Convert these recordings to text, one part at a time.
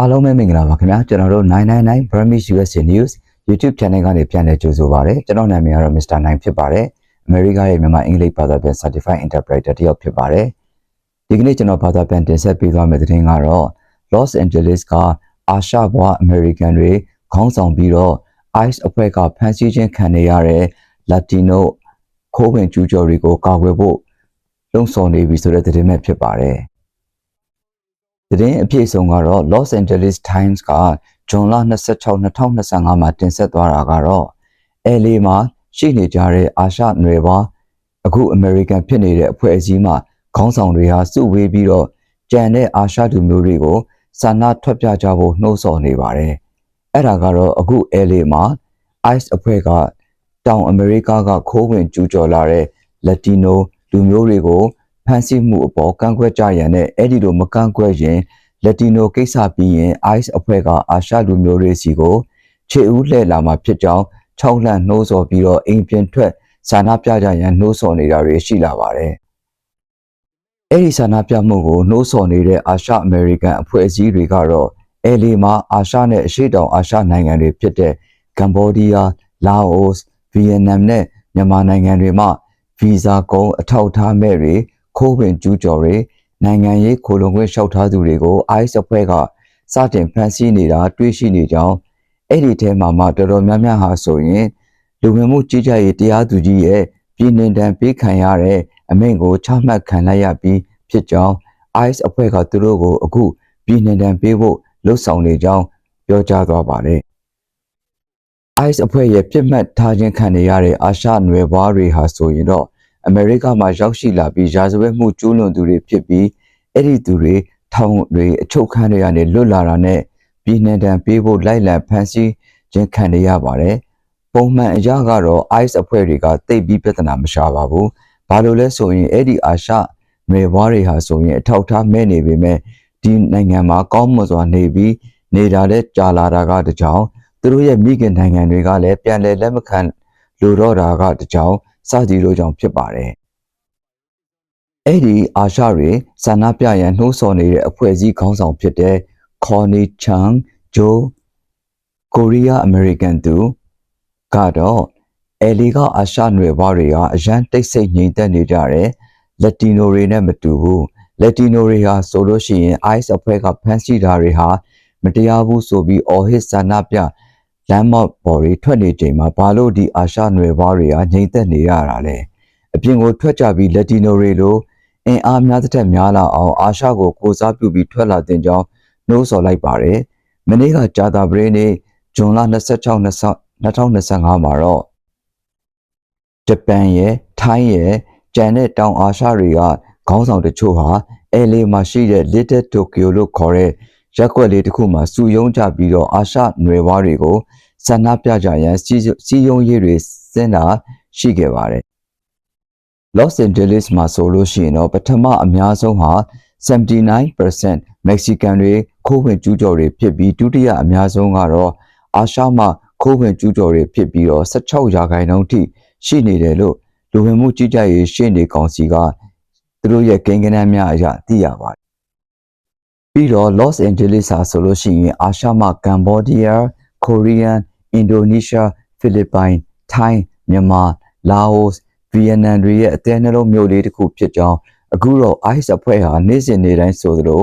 အားလုံးပဲမင်္ဂလာပါခင်ဗျာကျွန်တော်တို့999 Burmese USA News YouTube Channel ကနေပြန်လည်ကြိုဆိုပါရစေကျွန်တော်နာမည်ကတော့ Mr. 9ဖြစ်ပါတယ်အမေရိကရဲ့မြန်မာအင်္ဂလိပ်ဘာသာပြန် Certified Interpreter တယောက်ဖြစ်ပါတယ်ဒီကနေ့ကျွန်တော်ဘာသာပြန်တင်ဆက်ပေးသွားမယ့်သတင်းကတော့ Los Angeles ကအာရှဘွား American တွေခေါင်းဆောင်ပြီးတော့ ICE အဖွဲ့ကဖမ်းဆီးခြင်းခံနေရတဲ့ Latino ခိုးဝင်ကျူးကျော်တွေကိုကာကွယ်ဖို့လုံဆောင်နေပြီဆိုတဲ့သတင်းပဲဖြစ်ပါတယ် သတင်းအပြည့်အစုံကတော့ Los Angeles Times ကဇွန်လ26 2025မှာတင်ဆက်သွားတာကတော့ LA မှာရှိနေကြတဲ့အာရှနွယ်ပါအခု American ဖြစ်နေတဲ့အဖွဲ့အစည်းမှခေါင်းဆောင်တွေဟာစုဝေးပြီးတော့ကြံတဲ့အာရှလူမျိုးတွေကိုစာနာထွက်ပြကြဖို့နှိုးဆော်နေပါတယ်။အဲ့ဒါကတော့အခု LA မှာ ICE အဖွဲ့ကတောင်အမေရိကကခိုးဝင်ကျူးကျော်လာတဲ့ Latino လူမျိုးတွေကို ဖမ်းဆီးမှုအပေါ်ကန့်ကွက်ကြရန်နဲ့အဲ့ဒီလိုမကန့်ကွက်ရင်လက်တီနိုကိစ္စပြီးရင် ICE အဖွဲ့ကအာရှလူမျိုးတွေစီကိုခြေဦးလှည့်လာမှာဖြစ်ကြောင်းခြောက်လှန့်နှိုးဆော်ပြီးတော့အိမ်ပြင်ထွက်ဆန္ဒပြကြရန်နှိုးဆော်နေတာတွေရှိလာပါတယ်။အဲ့ဒီဆန္ဒပြမှုကိုနှိုးဆော်နေတဲ့အာရှအမေရိကန်အဖွဲ့အစည်းတွေကတော့ LA မှာအာရှနဲ့အရှေ့တောင်အာရှနိုင်ငံတွေဖြစ်တဲ့ကမ်ဘောဒီးယား၊လာအိုစ်၊ဗီယက်နမ်နဲ့မြန်မာနိုင်ငံတွေမှာဗီဇာကုန်းအထောက်အထားမဲ့တွေ ခိုးဝင်ကျူးကျော်တွေနိုင်ငံရေးခိုလုံခွင့်လျှောက်ထားသူတွေကို ICE အဖွဲ့ကစတင်ဖမ်းဆီးနေတာတွေ့ရှိနေကြောင်းအဲ့ဒီထဲမှာမှတော်တော်များများဟာဆိုရင်လူဝင်မှုကြီးကြပ်ရေးတရားသူကြီးရဲ့ပြည်နှင်တံပေးခံရတဲ့အမိန့်ကိုချမှတ်ခံလိုက်ရပြီးဖြစ်ကြောင်း ICE အဖွဲ့ကသူတို့ကိုအခုပြည်နှင်တံပေးဖို့လှုံ့ဆော်နေကြောင်းပြောကြားသွားပါတယ်။ ICE အဖွဲ့ရဲ့ပြစ်မှတ်ထားခြင်းခံနေရတဲ့အာရှနွယ်ဘွားတွေဟာဆိုရင်တော့ အမေရိကမှာရောက်ရှိလာပြီးရာဇဝတ်မှုကျူးလွန်သူတွေဖြစ်ပြီးအဲ့ဒီသူတွေထောင်တွေအချုပ်ခန်းတွေကနေလွတ်လာတာနဲ့ပြည်နှင်တံပေးဖို့လိုက်လံဖမ်းဆီးခြင်းခံနေရပါတယ်။ပုံမှန်အရာကတော့ ICE အဖွဲ့တွေကတိတ်ပြီးပြဿနာမရှာပါဘူး။ဘာလို့လဲဆိုရင်အဲ့ဒီအာရှနွယ်ဘွားတွေဟာဆိုရင်အထောက်ထားမဲ့နေပေမဲ့ဒီနိုင်ငံမှာကောင်းမွန်စွာနေပြီးနေတာလဲကြာလာတာကတကြောင်သူတို့ရဲ့မိခင်နိုင်ငံတွေကလည်းပြန်လည်လက်မခံလိုတော့တာကတကြောင် စသည်တို့ကြောင့်ဖြစ်ပါတယ်။အဲ့ဒီအာရှတွေဆန္ဒပြရန်နှိုးဆော်နေတဲ့အဖွဲ့အစည်းခေါင်းဆောင်ဖြစ်တဲ့ Connie Chang Joe Korea American သူကတော့အလီကအာရှနွယ်ဘွားတွေကအရန်တိတ်ဆိတ်ငြိမ်သက်နေကြတယ်လက်တီနိုတွေနဲ့မတူဘူးလက်တီနိုတွေဟာဆိုလို့ရှိရင် ICE အဖွဲ့ကဖမ်းဆီးတာတွေဟာမတရားဘူးဆိုပြီးအော်ဟစ်ဆန္ဒပြ လမ်းမောက်ပေါ်တွေထွက်နေချိန်မှာဘာလို့ဒီအာရှနွယ်ဘွားတွေကငြိမ်သက်နေရတာလဲအပြင်ကိုထွက်ကြပြီးလက်တီနိုတွေလိုအင်အားများတဲ့များလာအောင်အာရှကိုကိုစားပြုပြီးထွက်လာတဲ့ကြောင်းနှိုးဆော်လိုက်ပါတယ်မနေ့ကကြာတာပရင်းနေ့ဇွန်လ26 2025မှာတော့ဂျပန်ရဲ့ထိုင်းရဲ့ကျန်တဲ့တောင်အာရှတွေကခေါင်းဆောင်တချို့ဟာအဲလီမှာရှိတဲ့ Little Tokyo လို့ခေါ်တဲ့ ရက်ွက်လေးတစ်ခုမှာစုယုံကြပြီးတော့အာရှနွယ်ဘွားတွေကိုဆန္ဒပြကြရန်စီစီယုံရေးတွေစင်တာရှိခဲ့ပါတယ်။ Los Angeles မှာဆိုလို့ရှိရင်တော့ပထမအများဆုံးဟာ79% Mexican တွေခိုးဝင်ကျူးကျော်တွေဖြစ်ပြီးဒုတိယအများဆုံးကတော့အာရှမှာခိုးဝင်ကျူးကျော်တွေဖြစ်ပြီးတော့16ရာခိုင်နှုန်းထိရှိနေတယ်လို့လူဝင်မှုကြီးကြပ်ရေးရှင်းနေကောင်စီကသူတို့ရဲ့ကိန်းဂဏန်းများအရသိရပါတယ်။ ပြီးတော့ Los Angeles ဟာဆိုလို့ရှိရင်အာရှမှာကမ်ဘောဒီးယား Korean Indonesia Philippines Thai မြန်မာ Laos ဗီယက်နမ်တွေရဲ့အသေးနှလုံးမြို့လေးတစ်ခုဖြစ်ကြောင်းအခုတော့ ICE အဖွဲ့ဟာနေ့စဉ်နေ့တိုင်းဆိုသလို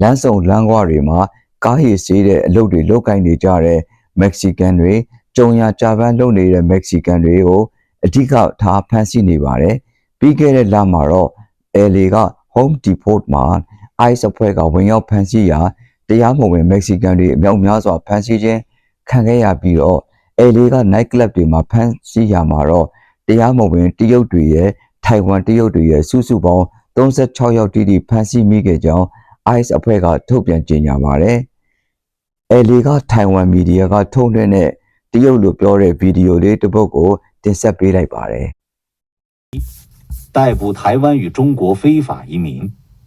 လမ်းစုံလမ်းကွာတွေမှာကားရည်စေးတဲ့အလုပ်တွေလုပ်ကိုင်နေကြတဲ့ Mexican တွေကြုံရကြပန်းလုပ်နေတဲ့ Mexican တွေကိုအဓိကထားဖမ်းဆီးနေပါတယ်ပြီးခဲ့တဲ့လမှာတော့ LA က Home Depot မှာ ICE အဖွဲ့ကဝင်ရောက်ဖမ်းဆီးရာတရားမဝင် Mexican တွေအမြောက်များစွာဖမ်းဆီးခြင်းခံခဲ့ရပြီးတော့ LA က night club တွေမှာဖမ်းဆီးရမှာတော့တရားမဝင်တရုတ်တွေရဲ့ထိုင်ဝမ်တရုတ်တွေရဲ့စုစုပေါင်း36ယောက်တိတိဖမ်းဆီးမိခဲ့ကြောင်း ICE အဖွဲ့ကထုတ်ပြန်ကြေညာပါတယ်။ LA ကထိုင်ဝမ်မီဒီယာကထုတ်လွှင့်တဲ့တရုတ်လိုပြောတဲ့ဗီဒီယိုလေးတစ်ပုဒ်ကိုတင်ဆက်ပေးလိုက်ပါတယ်။ 逮捕台湾与中国非法移民。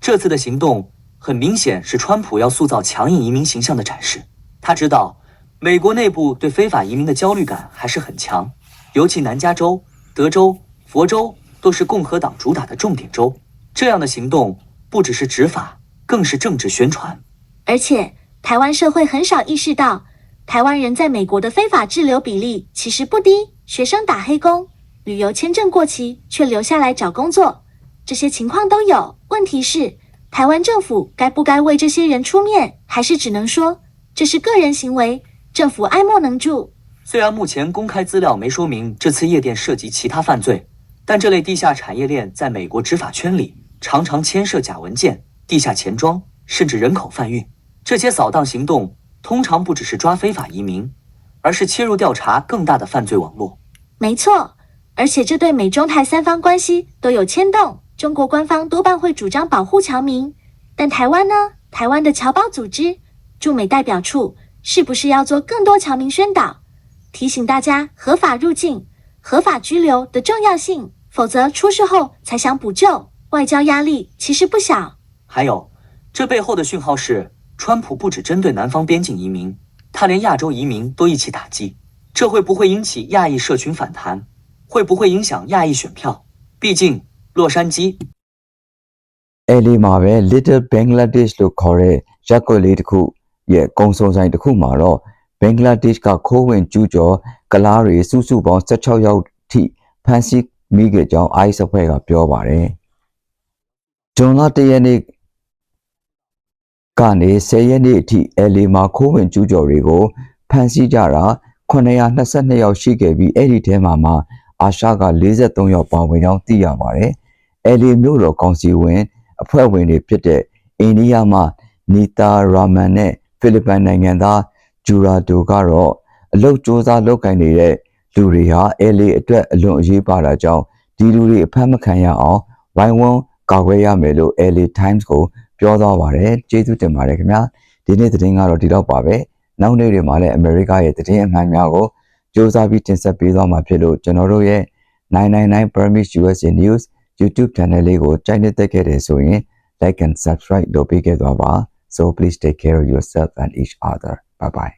这次的行动很明显是川普要塑造强硬移民形象的展示。他知道，美国内部对非法移民的焦虑感还是很强，尤其南加州、德州、佛州都是共和党主打的重点州。这样的行动不只是执法，更是政治宣传。而且台湾社会很少意识到，台湾人在美国的非法滞留比例其实不低。学生打黑工，旅游签证过期却留下来找工作，这些情况都有。问题是，台湾政府该不该为这些人出面，还是只能说这是个人行为，政府爱莫能助？虽然目前公开资料没说明这次夜店涉及其他犯罪，但这类地下产业链在美国执法圈里常常牵涉假文件、地下钱庄，甚至人口贩运。这些扫荡行动通常不只是抓非法移民，而是切入调查更大的犯罪网络。没错，而且这对美中台三方关系都有牵动。中国官方多半会主张保护侨民，但台湾呢？台湾的侨胞组织驻美代表处是不是要做更多侨民宣导，提醒大家合法入境、合法居留的重要性？否则出事后才想补救，外交压力其实不小。还有，这背后的讯号是，川普不只针对南方边境移民，他连亚洲移民都一起打击。这会不会引起亚裔社群反弹？会不会影响亚裔选票？毕竟洛杉矶 အဲ့ဒီမှာပဲ Little Bangladesh လို့ခေါ်တဲ့ရက်ကွက်လေးတစ်ခုရဲ့ကုံစုံဆိုင်တစ်ခုမှာတော့ Bangladesh ကခိုးဝင်ကျူးကျော်ကလားတွေစုစုပေါင်း16ယောက်ထိဖမ်းဆီးမိခဲ့ကြောင်း ICE အဖွဲ့ကပြောပါတယ်။ဂျွန်လ1ရက်နေ့ကနေ10ရက်နေ့အထိ LA မှာခိုးဝင်ကျူးကျော်တွေကိုဖမ်းဆီးကြတာ922ယောက်ရှိခဲ့ပြီးအဲ့ဒီထဲမှာမှအာရှက43ယောက်ပါဝင်ကြောင်းသိရပါတယ်။ LA မြို့တော်ကောင်စီဝင် အဖွဲ့ဝင်တွေဖြစ်တဲ့အိန္ဒိယမှနီတာရာမန်နဲ့ဖိလစ်ပိုင်နိုင်ငံသားဂျူရာဒိုကတော့အလုတ်စ조사လုပ်ကိုင်နေတဲ့လူတွေဟာအဲလီအတွက်အလွန်အရေးပါတာကြောင့်ဒီလူတွေအဖမ်းမခံရအောင်ဝိုင်းဝန်းကာကွယ်ရမယ်လို့ LA Times ကိုပြောသွားပါတယ်ကျေးဇူးတင်ပါတယ်ခင်ဗျာဒီနေ့သတင်းကတော့ဒီတော့ပါပဲနောက်နေ့တွေမှာလည်းအမေရိကရဲ့သတင်းအမှန်များကိုစ조사ပြီးတင်ဆက်ပေးသွားမှာဖြစ်လို့ကျွန်တော်တို့ရဲ့999 Permit USA News YouTube channel လေးကိုကြိုက်နေတဲ့ခဲ့တယ်ဆိုရင် like and subscribe လုပ်ပေးခဲ့သွားပါ so please take care of yourself and each other bye bye